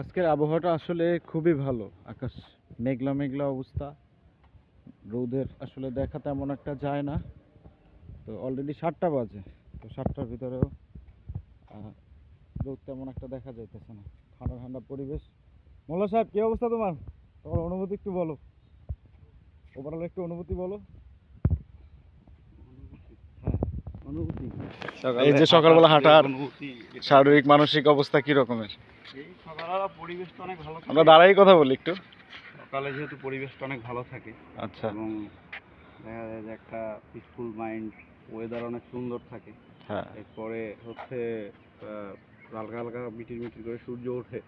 আজকের আবহাওয়াটা আসলে খুবই ভালো। আকাশ মেঘলা মেঘলা অবস্থা। রোদের আসলে দেখা তেমন একটা যায় না। তো অলরেডি সাতটা বাজে। তো সাতটার ভিতরেও রোদ তেমন একটা দেখা যাইতেছে না। ঠান্ডা ঠান্ডা পরিবেশ। মোল্লা সাহেব, কি অবস্থা তোমার? তোমার অনুভূতি একটু বলো। ওভারঅল একটু অনুভূতি বলো। হ্যাঁ এই যে সকালবেলা হাঁটার শারীরিক, মানসিক অবস্থা কি রকমের পরিবেশটা অনেক ভালো আমরা দাঁড়াই কথা বলি একটু। সকালে যেহেতু পরিবেশটা অনেক ভালো থাকে। আচ্ছা। এবং দেখা যায় যে একটা পিসফুল মাইন্ড ওয়েদার অনেক সুন্দর থাকে। হ্যাঁ। এরপরে হচ্ছে হালকা হালকা মিটির মিটির করে সূর্য ওঠে।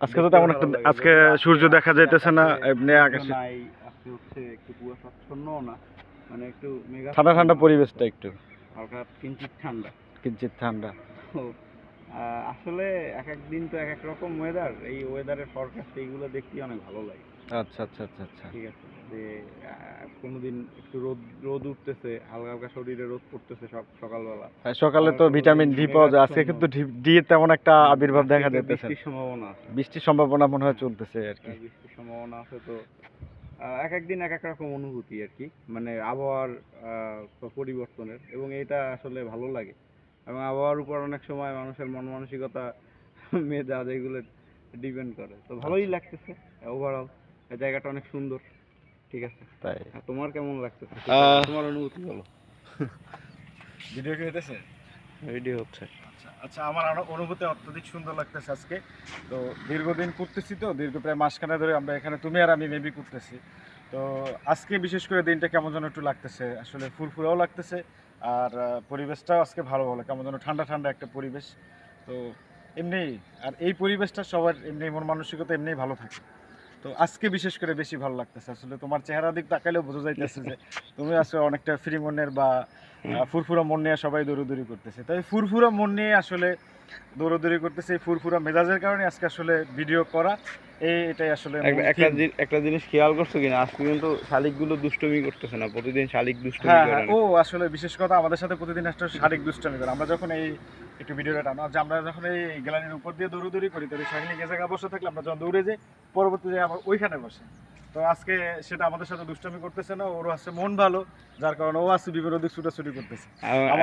আজকে তো তেমন একটা আজকে সূর্য দেখা যাইতেছে না এমনি আকাশে। নাই আজকে হচ্ছে একটু কুয়াশাচ্ছন্নও না। মানে একটু মেঘা ঠান্ডা ঠান্ডা পরিবেশটা একটু। হালকা কিঞ্চিত ঠান্ডা। কিঞ্চিত ঠান্ডা। আসলে এক এক দিন তো এক এক রকম ওয়েদার এই ওয়েদারের ফরকাস্ট এইগুলো দেখতে অনেক ভালো লাগে। আচ্ছা আচ্ছা আচ্ছা আচ্ছা। ঠিক আছে? যে আহ, কোনোদিন একটু রোদ রোদ উঠতেছে হালকা হালকা শরীরে রোদ পড়তেছে সব সকালবেলা। হ্যাঁ, সকালে তো ভিটামিন ডি পাওয়া যায়। আজকে কিন্তু ডি তেমন একটা আবির্ভাব দেখা না। বৃষ্টির সম্ভাবনা আছে। বৃষ্টির সম্ভাবনা মনে হয় চলতেছে আর কি। বৃষ্টির সম্ভাবনা আছে তো। এক এক দিন এক এক রকম অনুভূতি আর কি। মানে আবহাওয়ার আহ, পরিবর্তনের। এবং এটা আসলে ভালো লাগে। এবং আবহাওয়ার উপর অনেক সময় মানুষের মন মানসিকতা মেজাজ এগুলো ডিপেন্ড করে। তো ভালোই লাগতেছে ওভারঅল এই জায়গাটা অনেক সুন্দর। ঠিক আছে? তাই। তোমার কেমন লাগতেছে? তোমার অনুভূতি বলো। ভিডিও কি হইতেছে? রেডি হচ্ছে। আচ্ছা আচ্ছা আমার অনুভূতি অত্যধিক সুন্দর লাগতেছে আজকে। তো দীর্ঘদিন করতেছি তো, দীর্ঘ প্রায় মাসখানে ধরে আমরা এখানে, তুমি আর আমি মেবি করতেছি। তো আজকে বিশেষ করে দিনটা কেমন যেন একটু লাগতেছে, আসলে ফুরফুরাও লাগতেছে, আর পরিবেশটাও আজকে ভালো ভালো, কেমন যেন ঠান্ডা ঠান্ডা একটা পরিবেশ। তো এমনি, আর এই পরিবেশটা সবার এমনি মন মানসিকতা এমনি ভালো থাকে। তো আজকে বিশেষ করে বেশি ভালো লাগতেছে। আসলে তোমার চেহারা দিক তাকালেও বোঝা যাইতেছে যে তুমি আসলে অনেকটা ফ্রি মনের বা ফুরফুরা মন নিয়ে সবাই দৌড়দৌড়ি করতেছে। তাই ফুরফুরা মন নিয়ে আসলে দৌড়দৌড়ি করতেছে এই ফুরফুরা মেজাজের কারণে আজকে আসলে ভিডিও করা এই এটাই আসলে একটা একটা জিনিস খেয়াল করছ কিনা? আজকে কিন্তু শালিকগুলো দুষ্টমি করতেছে না প্রতিদিন শালিক দুষ্টমি হ্যাঁ করে হ্যাঁ ও আসলে বিশেষ কথা আমাদের সাথে প্রতিদিন একটা শালিক দুষ্টমি করে। আমরা যখন এই একটু ভিডিওটা টানো যে আমরা যখন এই গ্যালারির উপর দিয়ে দৌড়দৌড়ি করি তো শাহিনী যে জায়গায় বসে থাকলে আমরা যখন দৌড়ে যাই পরবর্তী জায়গায় আবার ওইখানে বসে। তো আজকে সেটা আমাদের সাথে দুষ্টামি করতেছে না ওর আছে মন ভালো যার কারণে ও আছে বিপরীত ছুটাছুটি করতেছে।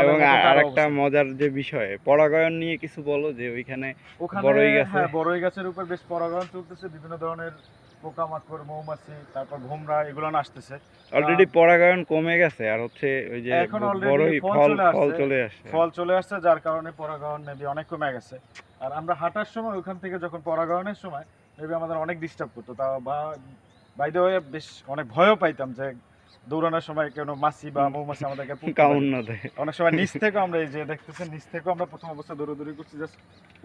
এবং আরেকটা মজার যে বিষয় পরাগায়ন নিয়ে কিছু বলো যে ওইখানে বড়ই গাছে? হ্যাঁ বড়ই গাছের উপর বেশ পরাগায়ন চলতেছে বিভিন্ন ধরনের পোকামাকড় মৌমাছি তারপর ঘুমরা এগুলো না আসতেছে। অলরেডি পরাগায়ন কমে গেছে আর হচ্ছে ওই যে এখন বড়ই ফল ফল চলে আসছে। চলে আসছে। ফল চলে আসছে যার কারণে পরাগায়ন মেবি অনেক কমে গেছে। আর আমরা হাঁটার সময় ওখান থেকে যখন পরাগায়নের সময় মেবি আমাদের অনেক ডিস্টার্ব করতো তা বা বাই দ্য বেশ অনেক ভয়ও পাইতাম যে দৌড়ানোর সময় কেন মাছি বা মৌমাছি আমাদেরকে অনেক সময় নিচ থেকে আমরা এই যে দেখতেছেন নিচ থেকেও আমরা প্রথম অবস্থায় দৌড়াদৌড়ি করছি জাস্ট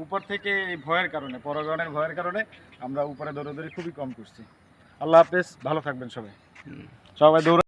উপর থেকে এই ভয়ের কারণে পরাগায়নের ভয়ের কারণে আমরা উপরে দৌড়াদৌড়ি খুবই কম করছি। আল্লাহ হাফেজ ভালো থাকবেন সবাই। সবাই দৌড়া